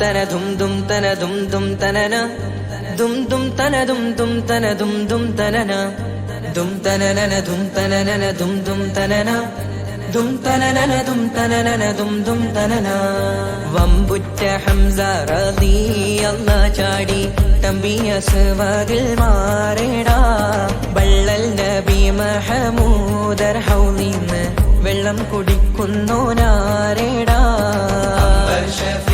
തന ധും ധും തന ധും ധും തനന ധും ധും തന ധും ധും തന തനനന ധും തനനന ധും തനന ധും തനനന ദും തനനന ദും ദും തനന. വമ്പുറ്റ ഹംസ റളിയല്ല ചാടി തമ്പിയ സുവതിൽ മാറേടാ. ബള്ളൽ നബി മഹമൂദർ ഹൗലിന്ന് വെള്ളം കുടിക്കുന്നോനാരേടാ ഷഫീഉള്ള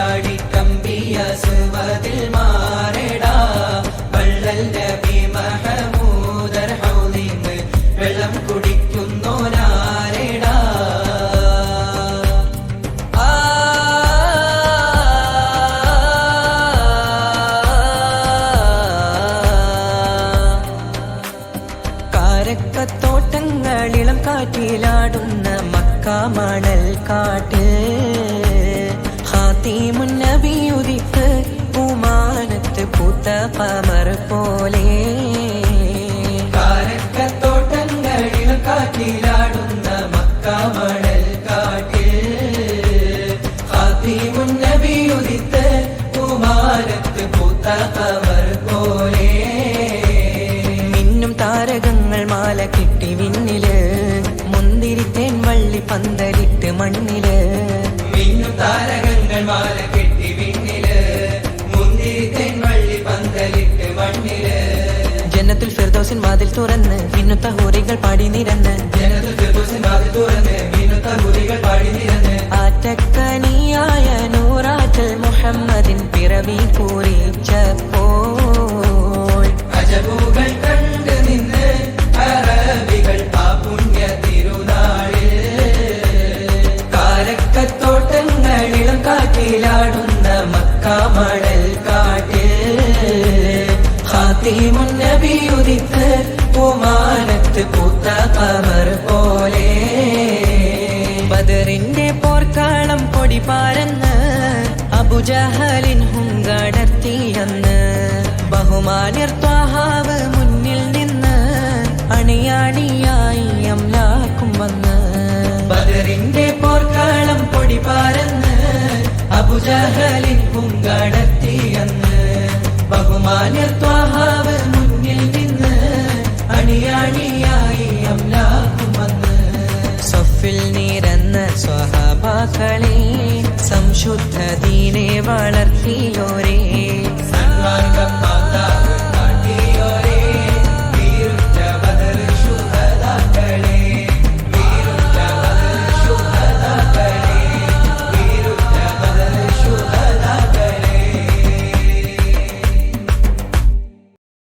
ചാടി കമ്പിയ സുവതിൽ മാറടാ. വള്ളൽ നബി മഹമൂദർ ഹൗലിന്ന് വെള്ളം കുടിക്കുന്നോനാരേടാ ആ. കാരക്കത്തോട്ടങ്ങളിളം കാറ്റിലാടുന്ന മക്കാമണൽ കാട്ട് ഹാത്തിമുന്നബിയുദിക്ക് ഉമാനത്ത് പൂത്ത പമർ പോലെ. കാരക്കത്തോട്ടങ്ങളിളം കാറ്റിലാടുന്ന മക്കാമണൽ കാട്ട് ഹാത്തിമുന്നബിയുദിത്ത് ഉമാനത്ത് പൂത്ത പമർ പോലെ. മിന്നും താരകങ്ങൾ മാല കിട്ടി വിണ്ണിൽ മുന്തിരിത്തേൻ വള്ളി പന്തലിട്ട് മണ്ണിൽ. ഫിർദൗസിൻ വാതിൽ തുറന്ന് മിന്നുത്ത ഹൂറികൾ പാടി നിരന്ന്. ആറ്റക്കനിയായ നൂറാറ്റൽ മുഹമ്മദിൻ പിറവി കുറിച്ചപ്പോൾ ഹാത്തിമുന്നബിയുദിത്ത് പൂമാനത്ത് പൂത്ത കമർ പോലെ. ബദറിന്റെ പോർക്കാളം പൊടി പാരന്ന് അബുജഹലിൻ ഹുങ്കടത്തിയെന്ന് ബഹുമാനിർ ത്വാഹാവ് മുന്നിൽ നിന്ന് അണിയാണിയായി അംലാക്കും വന്ന്. ബദറിന്റെ പോർക്കാളം പൊടി പാരന്ന് അബുജഹലിൻ ഹുങ്കടത്തിയെന്ന് ബഹുമാനിർ ത്വാഹാവ് സ്വഹാബാക്കളെ സംശുദ്ധ ദീനെ വളർത്തിയോരേ. സന്മാർഗം മാതാവ്.